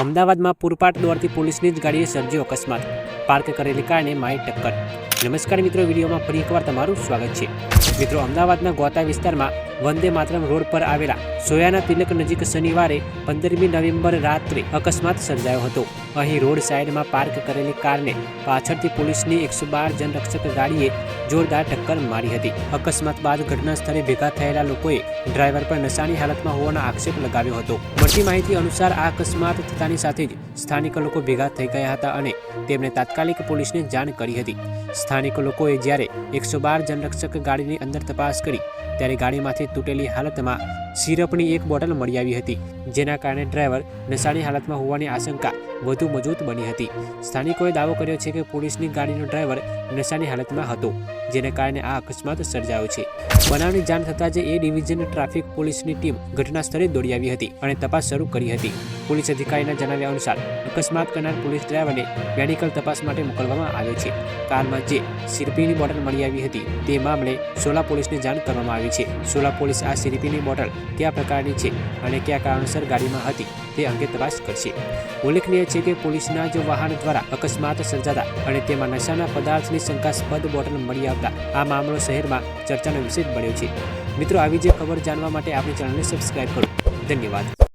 અમદાવાદમાં પૂરપાટ દોડતી પોલીસની જ ગાડીએ સર્જ્યો અકસ્માત. પાર્ક કરેલી કારણે માય ટક્કર. નમસ્કાર મિત્રો, વિડીયોમાં ફરી એકવાર તમારું સ્વાગત છે. મિત્રો, અમદાવાદના ગોતા વિસ્તારમાં વંદે માતરમ રોડ પર આવેલા સોયાના તિલક નજીક શનિવારે પંદરમી નવેમ્બર રાત્રે અકસ્માત સર્જાયો હતો. અહીં રોડ સાઈડમાં પાર્ક કરેલી કારને પાછળથી પોલીસની એકસો બાર જનરક્ષક ગાડીએ જોરદાર ટક્કર મારી હતી. અકસ્માત બાદ ઘટના સ્થળે ભેગા થયેલા લોકોએ ડ્રાઈવર પર નશાની હાલતમાં હોવાનો આક્ષેપ લગાવ્યો હતો. મળતી માહિતી અનુસાર આ અકસ્માત થતાની સાથે જ સ્થાનિક લોકો ભેગા થઈ ગયા હતા અને તેમણે તાત્કાલિક પોલીસને જાણ કરી હતી. સ્થાનિક લોકોએ જ્યારે એકસો બાર જનરક્ષક ગાડીની અંદર તપાસ કરી ત્યારે ગાડીમાંથી તૂટેલી હાલતમાં સિરપની એક બોટલ મળી આવી હતી, જેના કારણે ડ્રાઈવર નશાની હાલતમાં હોવાની આશંકા વધુ મજબૂત બની હતી. સ્થાનિકોએ દાવો કર્યો છે કે પોલીસની ગાડીનો ડ્રાઈવર નશાની હાલતમાં હતો, જેને કારણે આ અકસ્માત સર્જાયો છે. બનાવની જાણ થતાં જ એ ડિવિઝન ટ્રાફિક પોલીસની ટીમ ઘટના સ્થળે દોડી આવી હતી અને તપાસ શરૂ કરી હતી. પોલીસ અધિકારીના જણાવ્યા અનુસાર, અકસ્માત કરનાર પોલીસ ડ્રાઈવરને મેડિકલ તપાસ માટે મોકલવામાં આવ્યો છે. કારમાં જે સિરપીની બોટલ મળી આવી હતી, તે મામલે સોલા પોલીસને જાણ કરવામાં આવી છે. સોલા પોલીસ આ સિરપીની બોટલ કયા પ્રકારની છે અને કયા કારણોસર ગાડીમાં હતી તે અંગે તપાસ કરશે. ઉલ્લેખનીય છે કે પોલીસના જ વાહન દ્વારા અકસ્માત સર્જાતા અને તેમાં નશાના પદાર્થની શંકાસ્પદ બોટલ મળી આવતા આ મામલો શહેરમાં ચર્ચાનો વિષય બન્યો છે. મિત્રો, આવી જે ખબર જાણવા માટે આપણી ચેનલને સબસ્ક્રાઇબ કરો. ધન્યવાદ.